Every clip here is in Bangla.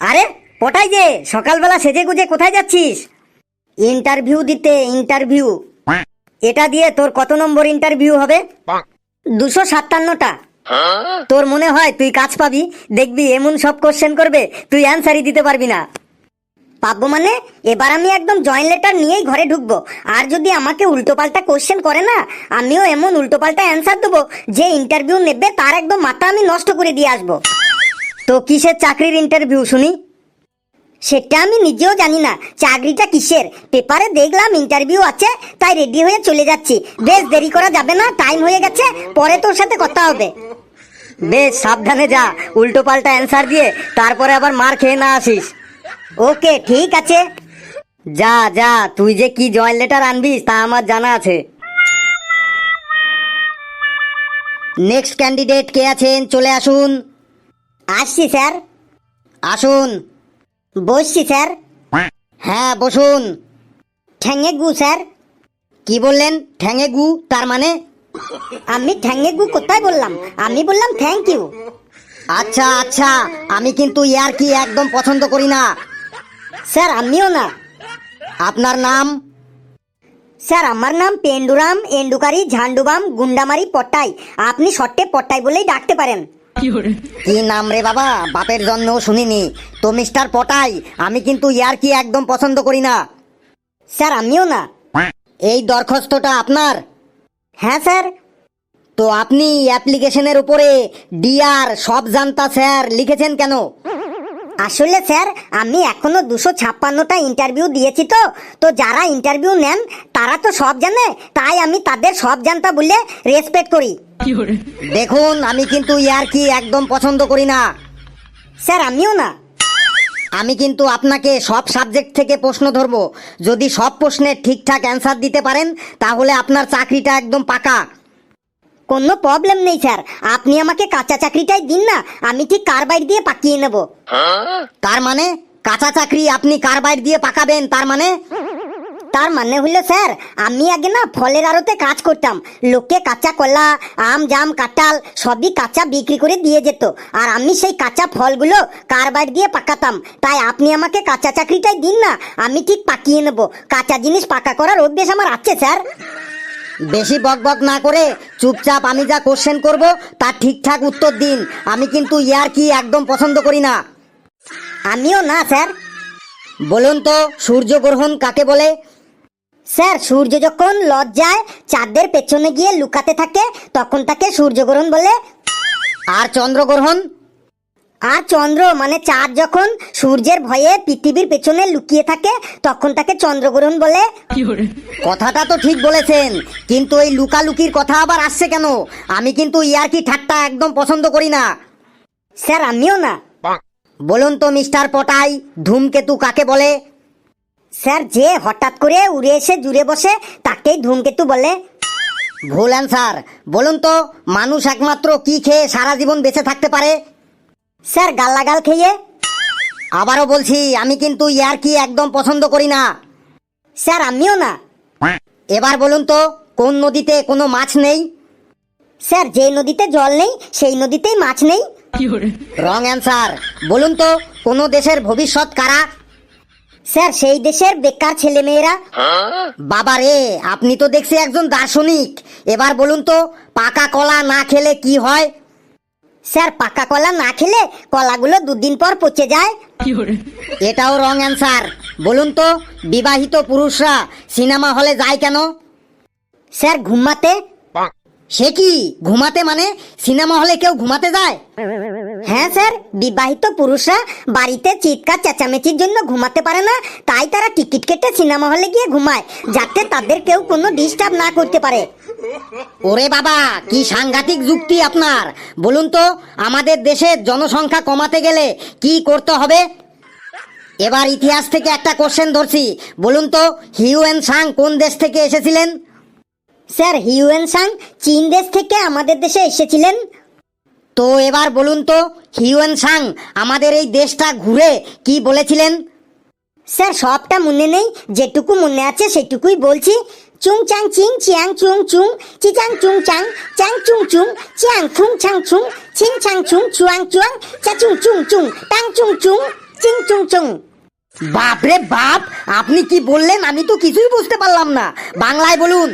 আরে, পটাই যে, সকালবেলা সেজে গুজে কোথায় যাচ্ছিস? ইন্টারভিউ দিতে, ইন্টারভিউ। এটা দিয়ে তোর কত নম্বর ইন্টারভিউ হবে? দুশো সাতান্নটা। তোর মনে হয় তুই কাজ পাবি? দেখবি এমন সব কোশ্চেন করবে, তুই অ্যান্সারই দিতে পারবি না। পাবো মানে? এবার আমি একদম জয়েন লেটার নিয়েই ঘরে ঢুকবো। আর যদি আমাকে উল্টোপাল্টা কোশ্চেন করে না, আমিও এমন উল্টোপাল্টা অ্যান্সার দেবো, যে ইন্টারভিউ নেবে, তার একদম মাথা আমি নষ্ট করে দিয়ে আসব। তো কিসের চাকরির ইন্টারভিউ শুনি? সেটা আমি নিজেও জানি না। চাকরিটা কিসের? পেপারে দেখলাম ইন্টারভিউ আছে, তাই রেডি হয়ে চলে যাচ্ছি। বেশ, দেরি করা যাবে না টাইম হয়ে গেছে, পরে তোর সাথে কথা হবে। বেশ, সাবধানে যা, উল্টো পাল্টা অ্যান্সার দিয়ে, তারপরে আবার মার খেয়ে না আসিস। ওকে, ঠিক আছে। যা যা, তুই যে কি জয়েন লেটার আনবিস, তা আমার জানা আছে। নেক্সট ক্যান্ডিডেট কে আছেন? চলে আসুন। আসছি, স্যার। আসুন। বসছি, স্যার। হ্যাঁ বসুন। ঠ্যাঙে গু স্যার। কি বললেন? ঠ্যাঙে গু তার মানে? আমি ঠ্যাঙে গু কোথায় বললাম? আমি বললাম থ্যাংক ইউ আচ্ছা আচ্ছা আমি কিন্তু ইয়ার কি একদম পছন্দ করি না। স্যার, আমিও না। আপনার নাম? স্যার, আমার নাম পেন্ডুরাম, এন্ডুকারি, ঝান্ডুবাম, গুন্ডামারি, পট্টাই। আপনি শর্টে পট্টাই বলেই ডাকতে পারেন। কি নাম রে বাবা? বাপের জন্মেও শুনিনি। তো মিস্টার পটাই, আমি কিন্তু ইয়ার কি একদম পছন্দ করি না। স্যার, আমিও না। এই দরখাস্তটা আপনার? হ্যাঁ স্যার। তো আপনি অ্যাপ্লিকেশনের উপরে ডিআর সব জানতা স্যার লিখেছেন কেন? আসলে স্যার আমি এখনও দুশো ছাপ্পান্নটা ইন্টারভিউ দিয়েছি তো। তো যারা ইন্টারভিউ নেন তারা তো সব জানে তাই আমি তাদের সব জানতা বলে রেসপেক্ট করি। দেখুন আমি কিন্তু ইয়ার কি একদম পছন্দ করি না। স্যার আমিও না। আমি কিন্তু আপনাকে সব সাবজেক্ট থেকে প্রশ্ন ধরবো। যদি সব প্রশ্নের ঠিকঠাক অ্যান্সার দিতে পারেন তাহলে আপনার চাকরিটা একদম পাকা। কোনো প্রবলেম নেই, স্যার। আপনি আমাকে কাঁচা চাকরিটাই দিন না, আমি ঠিক কারবাইট দিয়ে পাকিয়ে নেব। তার মানে? কাঁচা চাকরি আপনি কারবাইট দিয়ে পাকাবেন, তার মানে? তার মানে হলো, স্যার, আমি আগে না ফলের আড়তে কাজ করতাম। লোকে কাঁচা কলা, আম, জাম, কাঁঠাল সবই কাঁচা বিক্রি করে দিয়ে যেত। আর আমি সেই কাঁচা ফলগুলো কারবার দিয়ে পাকাতাম। তাই আপনি আমাকে কাঁচা চাকরিটাই দিন না, আমি ঠিক পাকিয়ে নেব। কাঁচা জিনিস পাকা করার অভ্যেস আমার আছে, স্যার। বেশি বক বক না করে চুপচাপ আমি যা কোশ্চেন করব তার ঠিকঠাক উত্তর দিন। আমি কিন্তু ইয়ার কি একদম পছন্দ করি না। আমিও না, স্যার। বলুন তো সূর্যগ্রহণ কাকে বলে? স্যার, সূর্য যখন লজ্জায় চাঁদের পেছনে গিয়ে লুকাতে থাকে, তখন তাকে সূর্যগ্রহণ বলে। আর চন্দ্রগ্রহণ আর চন্দ্র মানে চাঁদ যখন সূর্যের ভয়ে পৃথিবীর পেছনে লুকিয়ে থাকে তখন তাকে চন্দ্রগ্রহণ বলে। কথাটা তো ঠিক বলেছেন কিন্তু এই লুকালুকির কথা আবার আসছে কেন? আমি কিন্তু ইয়ার্কি ঠাট্টা একদম পছন্দ করি না। স্যার আমিও না। বলুন তো মিস্টার পটাই ধূমকেতু কাকে বলে? স্যার যে হঠাৎ করে উড়ে এসে জুড়ে বসে তাকেই ধূমকেতু বলে। ভুল অ্যান্সার বলুন তো মানুষ একমাত্র কি খেয়ে সারা জীবন বেঁচে থাকতে পারে? স্যার গাল্লাগাল খেয়ে? আবারও বলছি আমি কিন্তু ইয়ার কি একদম পছন্দ করি না। স্যার আমিও না। এবার বলুন তো কোন নদীতে কোনো মাছ নেই? স্যার যে নদীতে জল নেই সেই নদীতেই মাছ নেই? Wrong answer. বলুন তো কোন দেশের ভবিষ্যৎ কারা? স্যার সেই দেশের বেকার ছেলে মেয়েরা বাবা রে আপনি তো দেখছি একজন দার্শনিক। এবার বলুন তো পাকা কলা না খেলে কি হয়? স্যার পাকা কলা না খেলে কলাগুলো দুদিন পর পচে যায়। এটাও রং অ্যান্সার। বলুন তো বিবাহিত পুরুষরা সিনেমা হলে যায় কেন? স্যার ঘুমাতে? সে কি ঘুমাতে মানে সিনেমা হলে কেউ ঘুমাতে যায়? হ্যাঁ স্যার বিবাহিত পুরুষরা বাড়িতে চিৎকার চেঁচামেচির জন্য ঘুমাতে পারে না তাই তারা টিকিট কেটে সিনেমা হলে গিয়ে ঘুমায় যাতে তাদের কেউ কোনো ডিস্টার্ব না করতে পারে। ওরে বাবা, কি সাংঘাতিক যুক্তি আপনার। বলুন তো, আমাদের দেশের জনসংখ্যা কমাতে গেলে কি করতে হবে? এবার ইতিহাস থেকে একটা কোশ্চেন ধরছি। বলুন তো হিউয়েন সাং কোন দেশ থেকে এসেছিলেন? স্যার হিউয়েন সাং চীন দেশ থেকে আমাদের দেশে এসেছিলেন? তো এবার বলুন তো হিউয়েন সাং আমাদের এই দেশটা ঘুরে কি বলেছিলেন? স্যার, সবটা মনে নেই, যেটুকু মনে আছে সেটুকুই বলছি। চুং চাং চিং চিয়াং চুং চুং চিচাং চুং চাং চাং চুং চুং চিয়াং ফুং চাং চুং চিং চাং চুং চুয়াং চুয়াং চা চুং চুং চুং টাং চুং চুং চিং চুং চুং বাপরে বাপ আপনি কি বললেন আমি তো কিছুই বুঝতে পারলাম না বাংলায় বলুন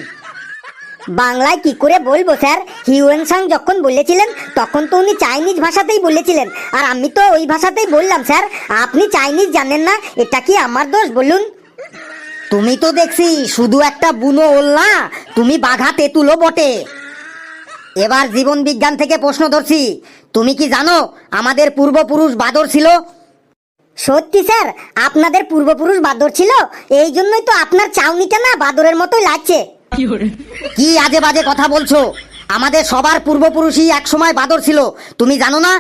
বাংলায় কি করে বলব স্যার হিউয়েন সাং যখন বলেছিলেন তখন তো উনি চাইনিজ ভাষাতেই বলেছিলেন আর আমি তো ওই ভাষাতেই বললাম স্যার আপনি চাইনিজ জানেন না এটা কি আমার দোষ বলুন তুমি তো দেখছি শুধু একটা বুনো ওল না তুমি বাঘা তেঁতুলো বটে। এবার জীবন বিজ্ঞান থেকে প্রশ্ন ধরছি তুমি কি জানো আমাদের পূর্বপুরুষ বাদর ছিল? সত্যি স্যার আপনাদের পূর্বপুরুষ বাদর ছিল এই জন্যই তো আপনার চাউনিটা না বাদরের মতোই লাগছে। কি আজে বাজে কথা বলছো? আমাদের সবার পূর্বপুরুষই এক সময় বাদর ছিল তুমি জানো না?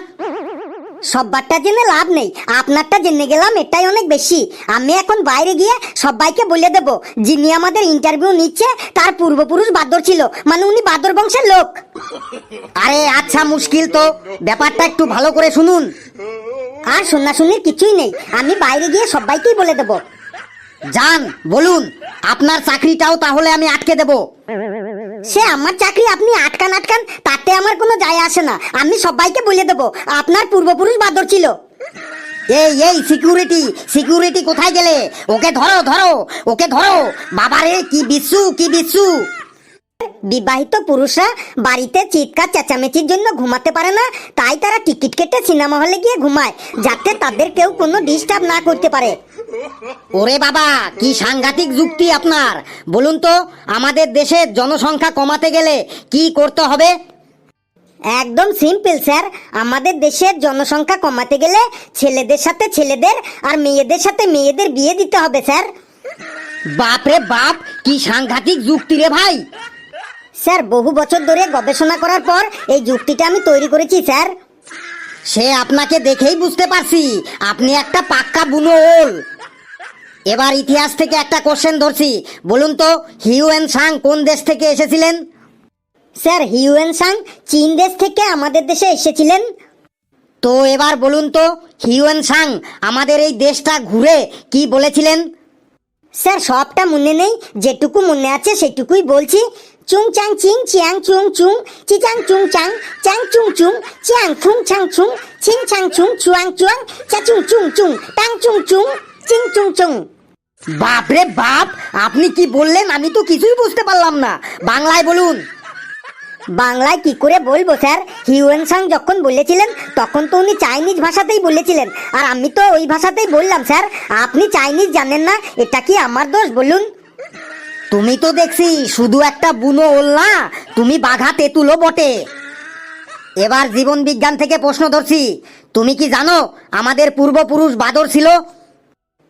সববারটা জেনে লাভ নেই। আপনারটা জেনে গেলাম, এটাই অনেক বেশি। আমি এখন বাইরে গিয়ে সবাইকে বলে দেব, যিনি আমাদের ইন্টারভিউ নিচ্ছে, তার পূর্বপুরুষ বাদর ছিল। মানে উনি বাদর বংশের লোক। আরে আচ্ছা মুশকিল তো। ব্যাপারটা একটু ভালো করে শুনুন। আর শুনির কিছুই নেই। আমি বাইরে গিয়ে সবাইকেই বলে দেব। যান, বলুন, আপনার চাকরিটাও তাহলে আমি আটকে দেব। সে আমার চাকরি আপনি আটকান আটকান, তাতে আমার কোনো যায় আসে না। আমি সবাইকে বলে দেব, আপনার পূর্বপুরুষ বাদর ছিল। এই এই সিকিউরিটি সিকিউরিটি কোথায় গেলে? ওকে ধরো ধরো, ওকে ধরো। বাবারে, কি বিচ্ছু কি বিচ্ছু? বিবাহিত পুরুষরা বাড়িতে চিৎকার চেঁচামেচির জন্য ঘুমাতে পারে না। তাই তারা টিকিট কেটে সিনেমা হলে গিয়ে ঘুমায় যাতে তাদের কেউ কোনো ডিস্টার্ব না করতে পারে। ওরে বাবা কি সাংঘাতিক যুক্তি আপনার। বলুন তো আমাদের দেশের জনসংখ্যা কমাতে গেলে কি করতে হবে? একদম সিম্পল স্যার আমাদের দেশের জনসংখ্যা কমাতে গেলে ছেলেদের সাথে ছেলেদের আর মেয়েদের সাথে মেয়েদের বিয়ে দিতে হবে স্যার বাপরে বাপ কি সাংঘাতিক যুক্তি রে ভাই। স্যার, বহু বছর ধরে গবেষণা করার পর এই যুক্তিটা আমি তৈরি করেছি, স্যার। সে আপনাকে দেখেই বুঝতে পারছি, আপনি একটা পাক্কা বুনো ওল এবার ইতিহাস থেকে একটা কোশ্চেন ধরছি। বলুন তো হিউয়েন সাং কোন দেশ থেকে এসেছিলেন? স্যার হিউয়েন সাং চীন দেশ থেকে আমাদের দেশে এসেছিলেন? তো এবার বলুন তো হিউয়েন সাং আমাদের এই দেশটা ঘুরে কি বলেছিলেন? স্যার, সবটা মনে নেই। যেটুকু মনে আছে সেটুকুই বলছি। চুং চাং চিং, চিয়াং চুং চুং, চিচাং চুং চাং চাং চুং চুং, চিয়াং ফুং ছাং চুং চিং চাং চুং, চুয়াং চুয়াং, চা চুং চুং চুং, টাং চুং চুং, চিং চুং চুং। বাপরে বাপ, আপনি কি বললেন? আমি তো কিছুই বুঝতে পারলাম না। বাংলায় বলুন। বাংলায় কি করে বলব, স্যার? হিউয়েন সাং যখন বলেছিলেন, তখন তো উনি চাইনিজ ভাষাতেই বলেছিলেন। আর আমি তো ওই ভাষাতেই বললাম, স্যার। আপনি চাইনিজ জানেন না, এটা কি আমার দোষ, বলুন। তুমি তো দেখছি শুধু একটা বুনো ওল না তুমি বাঘা তেঁতুলো বটে। এবার জীবন বিজ্ঞান থেকে প্রশ্ন ধরছি, তুমি কি জানো আমাদের পূর্বপুরুষ বাদর ছিল?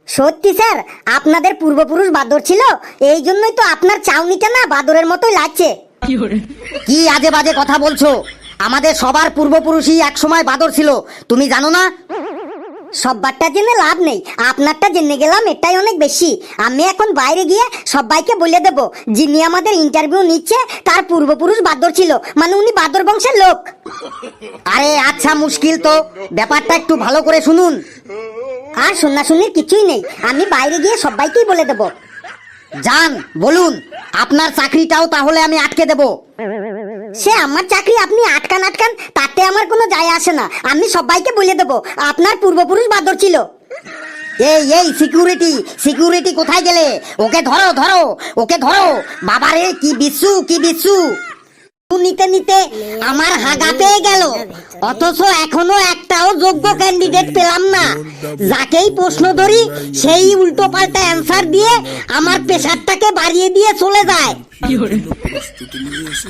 সত্যি, স্যার, আপনাদের পূর্বপুরুষ বাদর ছিল? এই জন্যই তো আপনার চাউনিটা না বাদরের মতোই লাগছে। কি আজে বাজে কথা বলছো? আমাদের সবার পূর্বপুরুষই এক সময় বাদর ছিল। তুমি জানো না? সববারটা জেনে লাভ নেই। আপনারটা জেনে গেলাম এটাই অনেক বেশি। আমি এখন বাইরে গিয়ে সবাইকে বলে দেব, যিনি আমাদের ইন্টারভিউ নিচ্ছে, তার পূর্বপুরুষ বাদর ছিল। মানে উনি বাদর বংশের লোক। আরে আচ্ছা মুশকিল তো। ব্যাপারটা একটু ভালো করে শুনুন। আর শুনির কিছুই নেই। আমি বাইরে গিয়ে সবাইকেই বলে দেব। যান বলুন, আপনার চাকরিটাও তাহলে আমি আটকে দেব। সে আমার চাকরি আপনি আটকান আটকান, তাতে আমার কোনো যায় আসে না। আমি সবাইকে বলে দেব, আপনার পূর্বপুরুষ বাদর ছিল। এই এই, সিকিউরিটি সিকিউরিটি কোথায় গেলে? ওকে ধরো ধরো, ওকে ধরো। বাবারে, কি বিচ্ছু কি বিচ্ছু। নিতে নিতে আমার হাগা পেয়ে গেল। অথচ এখনও একটাও যোগ্য ক্যান্ডিডেট পেলাম না। যাকেই প্রশ্ন ধরি সেই উল্টো পাল্টা অ্যান্সার দিয়ে আমার প্রেশারটাকে বাড়িয়ে দিয়ে চলে যায়।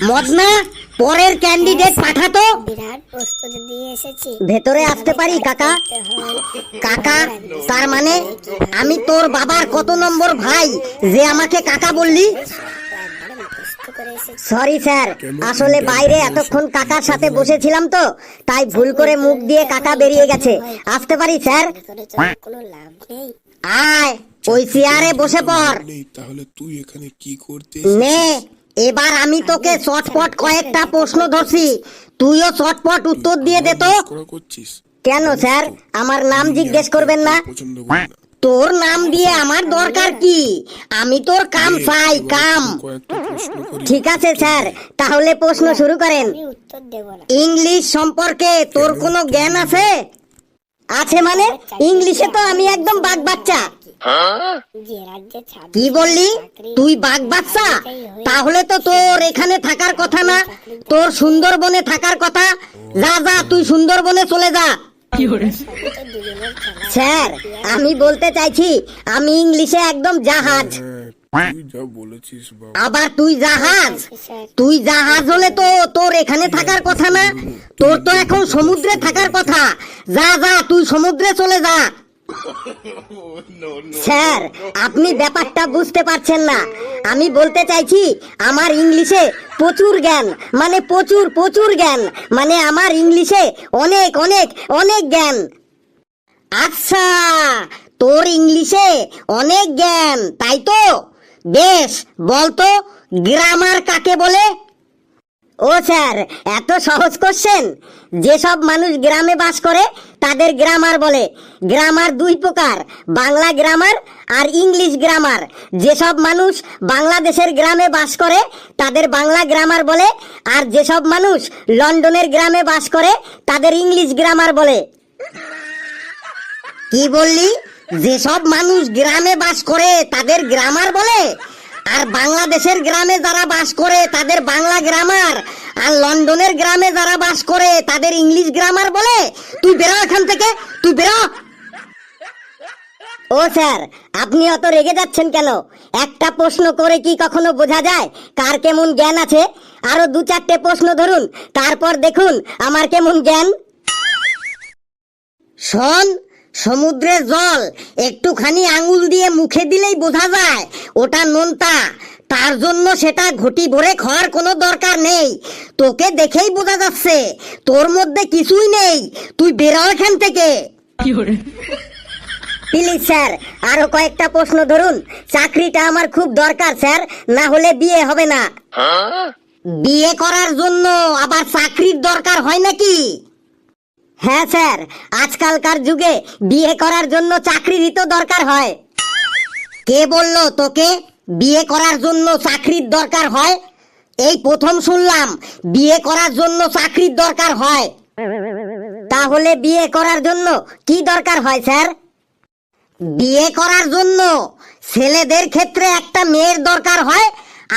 মদনা পরের ক্যান্ডিডেট পাঠাতো। বিরাট প্রস্তুতি দিয়ে এসেছি ভেতরে আসতে পারি কাকা? কাকা তার মানে আমি তোর বাবার কত নম্বর ভাই যে আমাকে কাকা বললি একবারে মুখস্থ করে এসেছি সরি স্যার আসলে বাইরে এতক্ষণ কাকার সাথে বসেছিলাম তো তাই ভুল করে মুখ দিয়ে কাকা বেরিয়ে গেছে। আসতে পারি স্যার আয় ওই চেয়ারে বসে পড়। নেই তাহলে তুই এখানে কি করতে নে এবার আমি তোকে চটপট কয়েকটা প্রশ্ন ধরছি। তুইও চটপট উত্তর দিয়ে দে তো। কেন স্যার আমার নাম জিজ্ঞেস করবেন না। তোর নাম দিয়ে আমার দরকার কি? আমি তোর কাম চাই কাম। ঠিক আছে স্যার। তাহলে প্রশ্ন শুরু করেন। আমি উত্তর দেব না। ইংলিশ সম্পর্কে তোর কোনো? জ্ঞান আছে? আছে মানে? ইংলিশে তো আমি একদম বাঘ বাচ্চা। কি? বললি? তুই বাঘ বাচ্চা? তাহলে তো তোর এখানে থাকার কথা না। তোর সুন্দরবনে থাকার কথা। যা যা তুই সুন্দরবনে চলে যা। স্যার আমি বলতে চাইছি আমি ইংলিশে একদম জাহাজ। তুই যা বলেছিস বাবা। আবার তুই জাহাজ? তুই জাহাজ হলে তো তোর এখানে থাকার কথা না? তোর তো এখন সমুদ্রে থাকার কথা। যা যা তুই সমুদ্রে চলে যা। স্যার আপনি ব্যাপারটা বুঝতে পারছেন না। আমি বলতে চাইছি আমার ইংলিশে প্রচুর জ্ঞান মানে প্রচুর প্রচুর জ্ঞান মানে আমার ইংলিশে অনেক অনেক অনেক জ্ঞান। আচ্ছা তোর ইংলিশে অনেক জ্ঞান তাই তো? বেশ বলতো গ্রামার কাকে বলে? ও স্যার এত সহজ করছেন যেসব মানুষ গ্রামে বাস করে তাদের গ্রামার বলে। গ্রামার দুই প্রকার, বাংলা গ্রামার আর ইংলিশ গ্রামার যেসব মানুষ বাংলাদেশের গ্রামে বাস করে, তাদের বাংলা গ্রামার বলে। আর যেসব মানুষ লন্ডনের গ্রামে বাস করে, তাদের ইংলিশ গ্রামার বলে। কি বললি? যেসব মানুষ গ্রামে বাস করে, তাদের গ্রামার বলে? আর বাংলাদেশের গ্রামে যারা বাস করে, তাদের বাংলা গ্রামার আর লন্ডনের গ্রামে যারা বাস করে, তাদের ইংলিশ গ্রামার বলে? তুই বেরো এখান থেকে, তুই বেরো। ও স্যার, আপনি অত রেগে যাচ্ছেন কেন? একটা প্রশ্ন করে কি কখনো বোঝা যায়? কার কেমন জ্ঞান আছে? আরও দু চারটে প্রশ্ন ধরুন, তারপর দেখুন আমার কেমন জ্ঞান। শোন সমুদ্রের জল একটুখানি আঙুল দিয়ে মুখে দিলেই বোঝা যায় ওটা নোনতা। তার জন্য সেটা ঘটি ভরে খাওয়ার কোনো দরকার নেই। তোকে দেখেই বোঝা যাচ্ছে তোর মধ্যে কিছুই নেই। তুই বেরো এখান থেকে। প্লিজ স্যার আরও কয়েকটা প্রশ্ন ধরুন। চাকরিটা আমার খুব দরকার স্যার না হলে বিয়ে হবে না। বিয়ে করার জন্য আবার চাকরির দরকার হয় নাকি? হ্যাঁ স্যার। আজকালকার যুগে বিয়ে করার জন্য চাকরিরই তো দরকার হয়। কে বলল তোকে বিয়ে করার জন্য চাকরির দরকার হয়? এই প্রথম শুনলাম বিয়ে করার জন্য চাকরির দরকার হয়। তাহলে বিয়ে করার জন্য কি দরকার হয় স্যার? বিয়ে করার জন্য ছেলেদের ক্ষেত্রে একটা মেয়ের দরকার হয়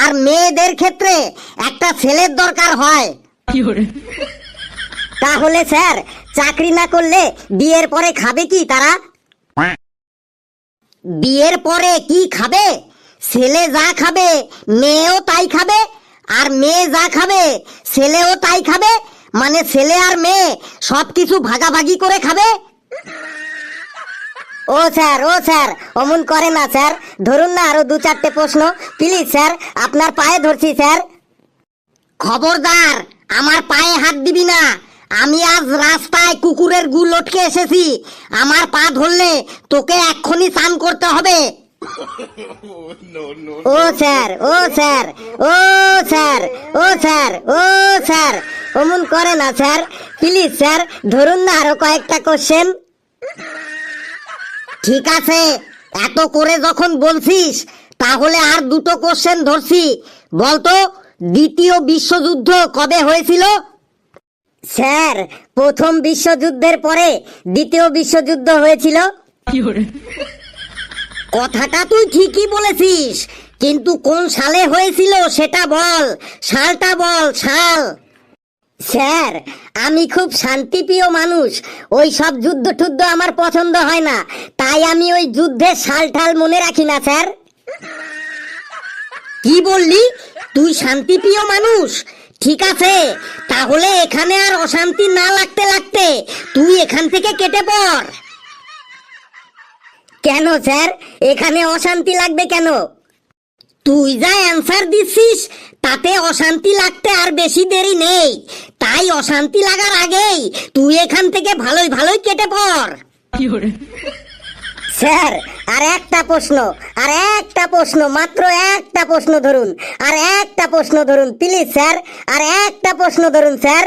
আর মেয়েদের ক্ষেত্রে একটা ছেলের দরকার হয়। তাহলে স্যার চাকরি না করলে বিয়ের পরে খাবে কি তারা? বিয়ের পরে কি খাবে? ছেলে যা খাবে, মেয়েও তাই খাবে, আর মেয়ে যা খাবে, ছেলেও তাই খাবে মানে ছেলে আর মেয়ে সবকিছু ভাগাভাগি করে খাবে? ও স্যার ও স্যার, অমন করে না স্যার। ধরুন না আরও দু চারটে প্রশ্ন। প্লিজ স্যার, আপনার পায়ে ধরছি স্যার। খবরদার, আমার পায়ে হাত দিবি না। আমি আজ রাস্তায় কুকুরের গু লটকে এসেছি। আমার পা ধরলে তোকে এক্ষুনি স্নান করতে হবে। ও স্যার ও স্যার ও স্যার ও স্যার ও স্যার। অমন করে না, স্যার। প্লিজ, স্যার, ধরুন না আরও কয়েকটা কোশ্চেন ঠিক আছে, এত করে যখন বলছিস, তাহলে আর দুটো কোশ্চেন ধরছি। বলতো, দ্বিতীয় বিশ্বযুদ্ধ কবে হয়েছিল? স্যার প্রথম বিশ্বযুদ্ধের পরে দ্বিতীয় বিশ্বযুদ্ধ হয়েছিল। কথাটা তুই ঠিকই বলেছিস কিন্তু কোন সালে হয়েছিল সেটা বল সালটা বল সাল। স্যার আমি খুব শান্তিপ্রিয় মানুষ ওই সব যুদ্ধ টুদ্ধ আমার পছন্দ হয় না তাই আমি ওই যুদ্ধের সাল ঠাল মনে রাখি না স্যার। কি বললি? তুই শান্তিপ্রিয় মানুষ? ঠিক আছে তাহলে এখানে আর অশান্তি না লাগতে লাগতে তুই এখান থেকে কেটে পড়। কেন স্যার? এখানে অশান্তি লাগবে কেন? তুই যা অ্যান্সার দিচ্ছিস, তাতে অশান্তি লাগতে আর বেশি দেরি নেই। তাই অশান্তি লাগার আগেই তুই এখান থেকে ভালোই ভালোই কেটে পড়। স্যার, আর একটা প্রশ্ন, আর একটা প্রশ্ন, মাত্র একটা প্রশ্ন ধরুন, আর একটা প্রশ্ন ধরুন প্লিজ স্যার, আর একটা প্রশ্ন ধরুন, স্যার।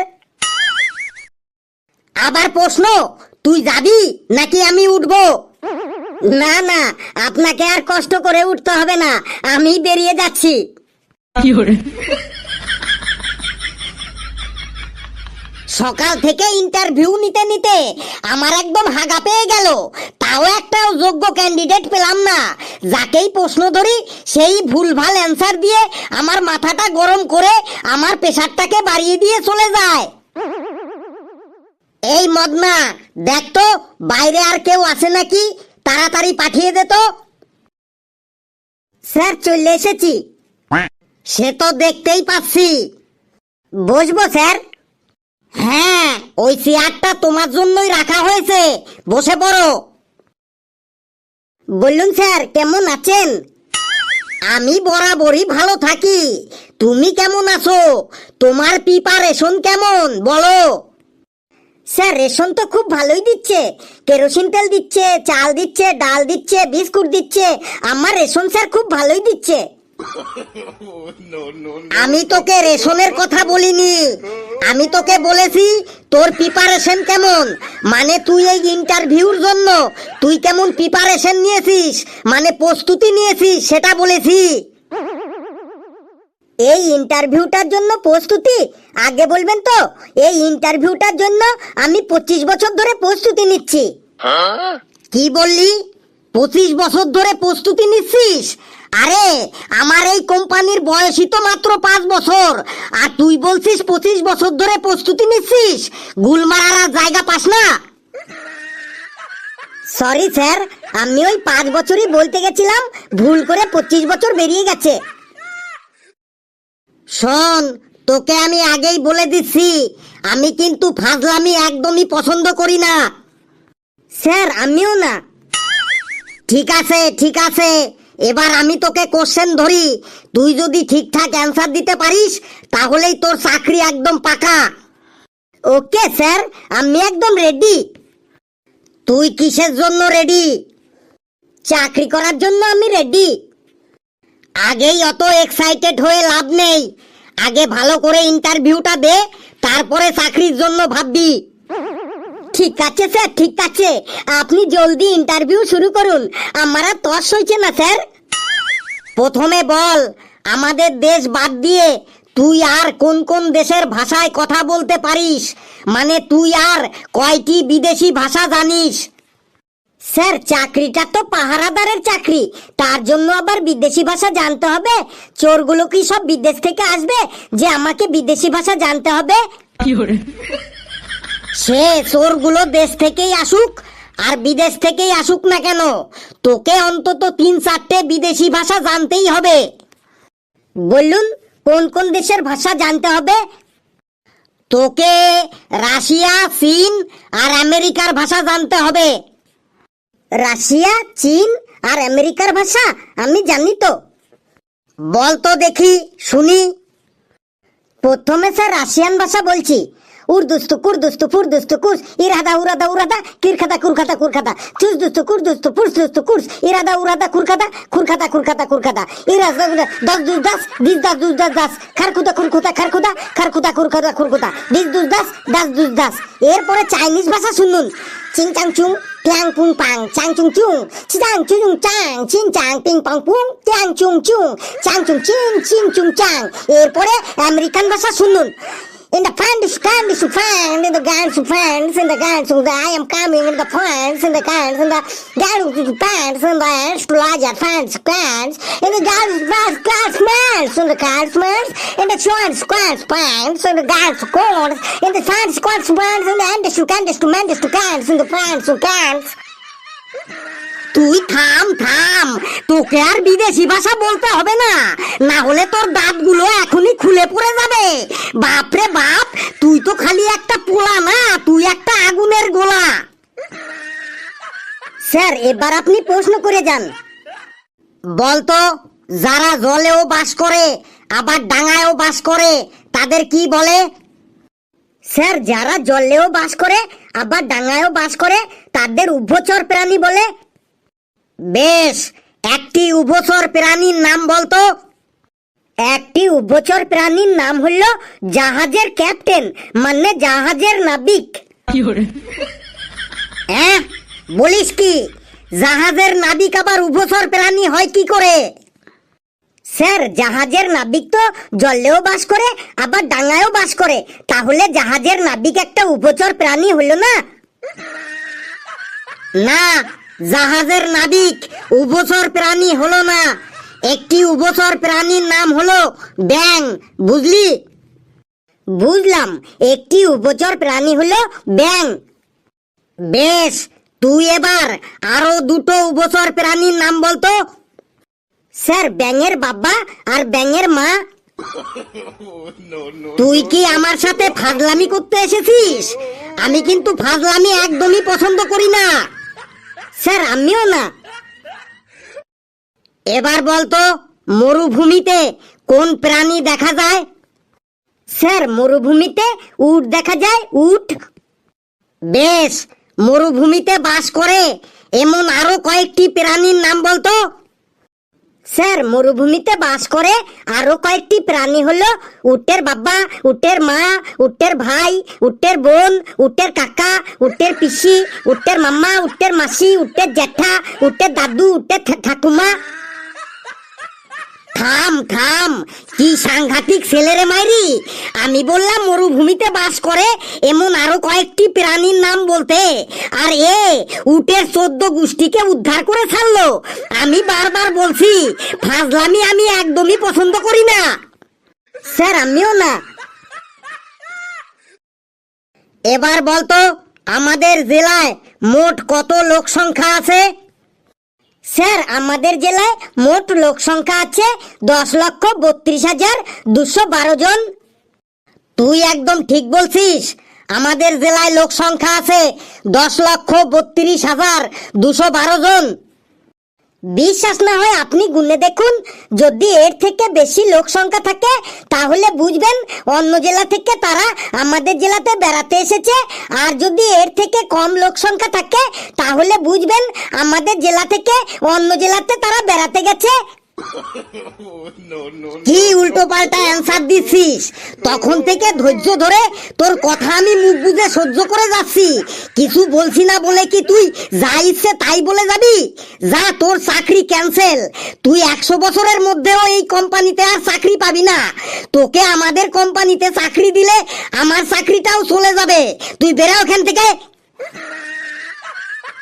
আবার প্রশ্ন, তুই যাবি নাকি আমি উঠবো? না না, আপনাকে আর কষ্ট করে উঠতে হবে না, আমি বেরিয়ে যাচ্ছি। সকাল থেকে ইন্টারভিউ নিতে নিতে আমার একদম হাগা পেয়ে গেল। তাও একটা যোগ্য ক্যান্ডিডেট পেলাম না। যাকেই প্রশ্ন ধরি সেই ভুলভাল অ্যান্সার দিয়ে আমার মাথাটা গরম করে আমার প্রেশারটাকে বাড়িয়ে দিয়ে চলে যায়। এই মদনা দেখ তো বাইরে আর কেউ আছে নাকি? তাড়াতাড়ি পাঠিয়ে দে তো। স্যার চলে এসেছি। সে তো দেখতেই পাচ্ছি। বসবো স্যার। হ্যাঁ ওই চেয়ারটা তোমার জন্যই রাখা হয়েছে। বসে পড়ো। বললুন স্যার, কেমন আছেন? আমি বরাবরই ভালো থাকি। তুমি কেমন আছো? তোমার প্রিপারেশন কেমন? বলো। স্যার, রেশন তো খুব ভালোই দিচ্ছে। কেরোসিন তেল দিচ্ছে, চাল দিচ্ছে, ডাল দিচ্ছে, বিস্কুট দিচ্ছে। আমার রেশন, স্যার, খুব ভালোই দিচ্ছে। আমি তোকে রেশনের কথা বলিনি। আমি তোকে বলেছি তোর প্রিপারেশন কেমন? মানে তুই এই ইন্টারভিউর জন্য তুই কেমন প্রিপারেশন নিয়েছিস? মানে প্রস্তুতি নিয়েছিস সেটা বলেছি। এই ইন্টারভিউটার জন্য প্রস্তুতি? আগে বলবেন তো এই ইন্টারভিউটার জন্য আমি পঁচিশ বছর ধরে প্রস্তুতি নিচ্ছি। কি বললি? পঁচিশ বছর ধরে প্রস্তুতি নিচ্ছিস? আরে, আমার এই কোম্পানির বয়সই তো মাত্র পাঁচ বছর। আর তুই বলছিস পঁচিশ বছর ধরে প্রস্তুতি নিচ্ছিস? গুলমারার আর জায়গা পাস না? সরি স্যার আমি ওই পাঁচ বছরই বলতে গেছিলাম, ভুল করে পঁচিশ বছর বেরিয়ে গেছে। শোন, তোকে আমি আগেই বলে দিচ্ছি, আমি কিন্তু ফাজলামি একদমই পছন্দ করি না। স্যার আমিও না। ঠিক আছে ঠিক আছে। এবার আমি তোকে কোশ্চেন ধরি। তুই যদি ঠিকঠাক অ্যান্সার দিতে পারিস, তাহলেই তোর চাকরি একদম পাকা। ওকে স্যার আমি একদম রেডি তুই কিসের জন্য রেডি চাকরি করার জন্য আমি রেডি আগেই অত এক্সাইটেড হয়ে লাভ নেই। আগে ভালো করে ইন্টারভিউটা দে, তারপরে চাকরির জন্য ভাববি। ঠিক আছে, স্যার, ঠিক আছে। আপনি জলদি ইন্টারভিউ শুরু করুন। আমার আর তস হয়েছে না, স্যার? প্রথমে বল, আমাদের দেশ বাদ দিয়ে তুই আর কোন কোন দেশের ভাষায় কথা বলতে পারিস? মানে তুই আর কয়টি বিদেশি ভাষা জানিস? স্যার, চাকরিটা তো পাহারাদারের চাকরি। তার জন্য আবার বিদেশি ভাষা জানতে হবে? চোরগুলো কি সব বিদেশ থেকে আসবে যে আমাকে বিদেশি ভাষা জানতে হবে? সে চোরগুলো দেশ থেকেই আসুক আর বিদেশ থেকেই আসুক না কেন? তোকে অন্তত তিন চারটে বিদেশি ভাষা জানতেই হবে। বললুন কোন কোন দেশের ভাষা জানতে হবে? তোকে রাশিয়া, চীন আর আমেরিকার ভাষা জানতে হবে। রাশিয়া, চীন আর আমেরিকার ভাষা আমি জানি তো। বল তো দেখি, শুনি। প্রথমে স্যার রাশিয়ান ভাষা বলছি। উর্দুস্তু কুর্দুস্তু ফুরদুস্তু কুর্স ইরাদা, উরাদা উরাদা কিরখাদা কুরখাদা কুরখাদা চুসদুস্তু কুর্দুস্তু পুরসদুস্তু কুর্স ইরাদা, উরাদা কুরখাদা খুরখাদা খুরখাদা খুরখাদা ইরাদা দশ দুস দাস দিস দাস দুস দাস দাস খারকুদা খুরখুদা খারকুদা খারকুদা খুরখাদা খুরকুদা দিস দুস দাস দাস দুস দাস এরপরে চাইনিজ ভাষা শুনুন। চিং চাং চুং, টিয়াং পুং পাং, চাং চুং চুং চিং চুং চাং চিং চাং, পিং পাং পুং, টিয়াং চুং চুং, চাং চুং চিং চিং চুং চাং। এরপরে আমেরিকান ভাষা শুনুন। In the friends, friends, friends, in the girls, friends, in the girls, in the I am coming, in the friends, in the girls, in the girls, pants, in the ants, larger fans, plants, in the girls, girls, girls, mans, in the girls, mans, in the chance, squats, pants, in the girls, corns, in the sand, squats, bands, in the endless, to candles, to menders, to cans, in the friends, to cans. তুই থাম থাম। তোকে আর বিদেশি ভাষা বলতে হবে না। না হলে তোর দাঁতগুলো এখনই খুলে পড়ে যাবে। বাপরে বাপ, তুই তো খালি একটা পোলা না, তুই একটা আগুনের গোলা। স্যার, এবার আপনি প্রশ্ন করে যান। বলতো, যারা জলেও বাস করে, আবার ডাঙায়ও বাস করে, তাদের কি বলে? স্যার, যারা জলেও বাস করে, আবার ডাঙায়ও বাস করে, তাদের উভচর প্রাণী বলে বেশ একটি উভচর প্রাণীর নাম বলতো। একটি উভচর প্রাণীর নাম হলো জাহাজের ক্যাপ্টেন মানে জাহাজের নাবিক। হ্যাঁ বলিস কি? জাহাজের নাবিক আবার উভচর প্রাণী হয় কি করে? স্যার জাহাজের নাবিক তো জলেও বাস করে আবার ডাঙায়ও বাস করে। তাহলে জাহাজের নাবিক একটা উপচর প্রাণী হলো না? না জাহাজের নাবিক উভচর প্রাণী হলো না। একটি উভচর প্রাণীর নাম হলো ব্যাং, বুঝলি? বুঝলাম, একটি উভচর প্রাণী হলো ব্যাং। বেশ, তুই এবার আরও দুটো উভচর প্রাণীর নাম বলতো। স্যার, ব্যাঙের বাবা আর ব্যাঙের মা। তুই কি আমার সাথে ফাজলামি করতে এসেছিস? আমি কিন্তু ফাজলামি একদমই পছন্দ করি না। স্যার, আমিও না। এবার বলতো মরুভূমিতে কোন প্রাণী দেখা যায়? স্যার, মরুভূমিতে উট দেখা যায়, উট? বেশ, মরুভূমিতে বাস করে। এমন আরও কয়েকটি প্রাণীর নাম বলতো স্যার, মরুভূমিতে বাস করে আরও কয়েকটি প্রাণী হলো উটের বাবা, উটের মা, উটের ভাই, উটের বোন, উটের কাকা, উটের পিসি, উটের মামা উটের মাসি, উটের জ্যাঠা, উটের দাদু, উটের ঠাকুমা। থাম থাম কি সাংঘাতিক ছেলেরে মাইরি? আমি বললাম, মরুভূমিতে বাস করে এমন আরও কয়েকটি প্রাণীর নাম বলতে। আর এ উটের চোদ্দ গোষ্ঠীকে উদ্ধার করে ছাড়লো। আমি বারবার বলছি, ফাজলামি আমি একদমই পছন্দ করি না। স্যার, আমিও না। এবার বলতো, আমাদের জেলায় মোট কত লোক সংখ্যা আছে? স্যার, আমাদের জেলায় মোট লোক সংখ্যা আছে দশ লক্ষ বত্রিশ হাজার দুশো বারো জন। তুই একদম ঠিক বলছিস। আমাদের জেলায় লোক সংখ্যা আছে দশ লক্ষ বত্রিশ হাজার দুশো বারো জন। বিশ্বাস না হয় আপনি গুনে দেখুন। যদি এর থেকে বেশি লোক সংখ্যা থাকে, তাহলে বুঝবেন অন্য জেলা থেকে তারা আমাদের জেলাতে বেড়াতে এসেছে। আর যদি এর থেকে কম লোক সংখ্যা থাকে, তাহলে বুঝবেন আমাদের জেলা থেকে অন্য জেলাতে তারা বেড়াতে গেছে। কি উল্টো পাল্টা অ্যান্সার দিচ্ছিস তখন থেকে ধৈর্য ধরে তোর কথা আমি মুখ বুঝে সহ্য করে যাচ্ছি। কিছু বলছি না বলে কি তুই যা ইচ্ছে তাই বলে যাবি? যা, তোর চাকরি ক্যান্সেল তুই একশো বছরের মধ্যেও এই কোম্পানিতে আর চাকরি পাবি না। তোকে আমাদের কোম্পানিতে চাকরি দিলে আমার চাকরিটাও চলে যাবে। তুই বেরা ওখান থেকে।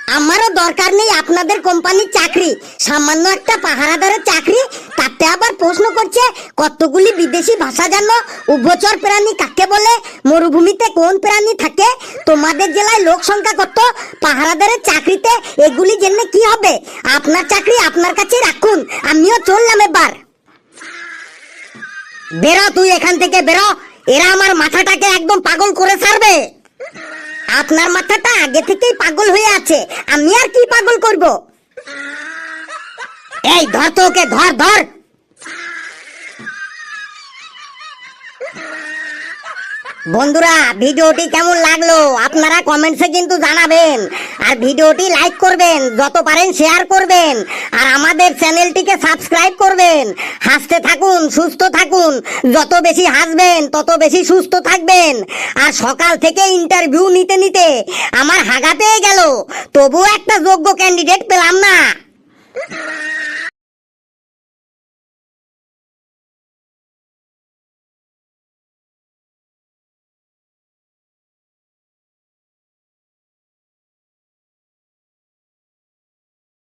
আমারও দরকার নেই আপনাদের কোম্পানির চাকরি। সামান্য একটা পাহারাদারের চাকরি, তাতে আবার প্রশ্ন করছে, কতগুলি বিদেশি ভাষা জানো? উভচর প্রাণী কাকে বলে? মরুভূমিতে কোন প্রাণী থাকে? তোমাদের জেলায় লোক সংখ্যা কত? পাহারাদারের চাকরিতে এগুলি জেনে কি হবে? আপনার চাকরি আপনার কাছে রাখুন, আমিও চললাম এবার। বেরো তুই এখান থেকে বেরো, এরা আমার মাথাটাকে একদম পাগল করে ছাড়বে আপনার মাথাটা আগে থেকেই পাগল হয়ে আছে। আমি আর কি পাগল করব? এই ধর তো ওকে ধর ধর। বন্ধুরা, ভিডিওটি কেমন লাগল আপনারা কমেন্টসে কিন্তু জানাবেন। আর ভিডিওটি লাইক করবেন, যত পারেন শেয়ার করবেন, আর আমাদের চ্যানেলটিকে সাবস্ক্রাইব করবেন। হাসতে থাকুন, সুস্থ থাকুন, যত বেশি হাসবেন, তত বেশি সুস্থ থাকবেন। আর সকাল থেকে ইন্টারভিউ নিতে নিতে আমার হাগা পেয়ে গেল, তবুও একটা যোগ্য ক্যান্ডিডেট পেলাম না।